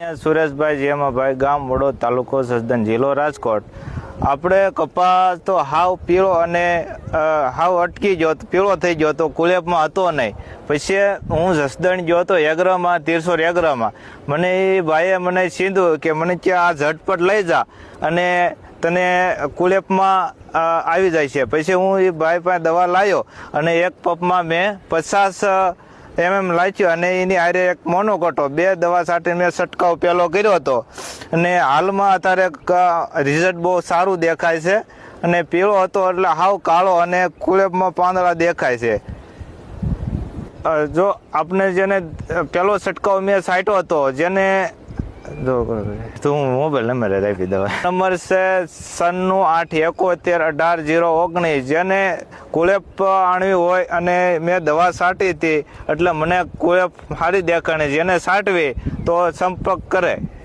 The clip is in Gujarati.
સુરેશભાઈ જેમાભાઈ ગામ વડોદ તાલુકો સસદન જિલ્લો રાજકોટ. આપણે કપાસ તો હાવ પીળો અને હાવ અટકી ગયો પીળો થઈ ગયો તો કુલેપમાં હતો નહીં. પછી હું જસદણ ગયો તો એગ્રામાં તીરસો એગ્રામાં મને એ ભાઈએ મને સીધું કે મને કે આ ઝટપટ લઈ જા અને તને કુલેપમાં આવી જાય છે. પછી હું એ ભાઈ પાસે દવા લાવ્યો અને એક પપમાં મેં પચાસ એમ એમ લાચ્યું અને એની હારે એક મોનોકોટો, બે દવા સાથે મેં છંટકાવ પહેલો કર્યો હતો. અને હાલમાં અત્યારે રિઝલ્ટ બહુ સારું દેખાય છે. અને પીળો હતો એટલે હાવ કાળો અને કુલેબમાં પાંદડા દેખાય છે. જો આપણે જેને પહેલો છંટકાવ મેં સાટ્યો હતો, જેને હું મોબાઈલ નંબર રાખી દવા નંબર છે સન્નું આઠ એકોતેર અઢાર જીરો ઓગણીસ, જેને કુલેપ આણવી હોય અને મેં દવા છાંટી હતી, એટલે મને કુલેપ સારી દેખાણી, જેને છાંટવી તો સંપર્ક કરે.